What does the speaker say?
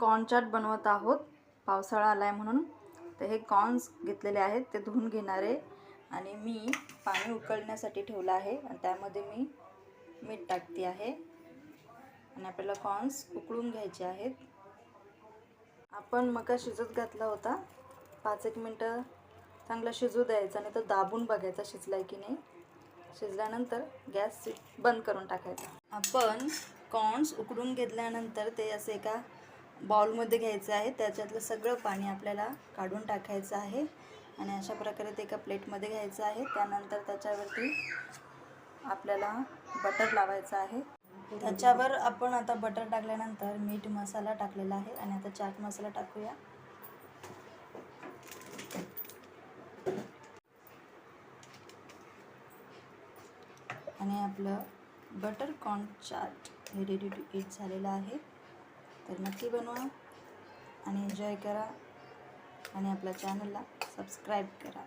Corn chaat बनवत आहोत. पावसाळा आला आहे म्हणून. तर हे कॉर्न्स घेतलेले आहेत. ते धुवून घेणारे आणि मी पाणी उकळण्यासाठी ठेवलं आहे. आणि त्यामध्ये मी मीठ टाकते आहे. आणि आपल्याला कॉर्न्स उकळून घ्यायचे आहेत. आपण मका शिजत घातला होता. पाच एक मिनटं चांगला शिजू द्यायचा नाही तर दाबून बघायचा शिजला आहे की नाही. शिजल्यानंतर गॅस बंद करून टाकायचा. आपण कॉर्न्स उकडून घेतल्यानंतर ते असे एका बाउलमध्ये घ्यायचं आहे. त्याच्यातलं सगळं पाणी आपल्याला काढून टाकायचं आहे. आणि अशा प्रकारे ते एका प्लेटमध्ये घ्यायचं आहे. त्यानंतर त्याच्यावरती आपल्याला बटर लावायचं आहे. त्याच्यावर आपण आता बटर टाकल्यानंतर मीठ मसाला टाकलेला आहे. आणि आता चाट मसाला टाकूया. आणि आपलं बटर कॉर्न चाट हे रेडी टू इट झालेलं आहे. तर नक्की बनवा आणि एन्जॉय करा आणि आपल्या चॅनलला सबस्क्राईब करा.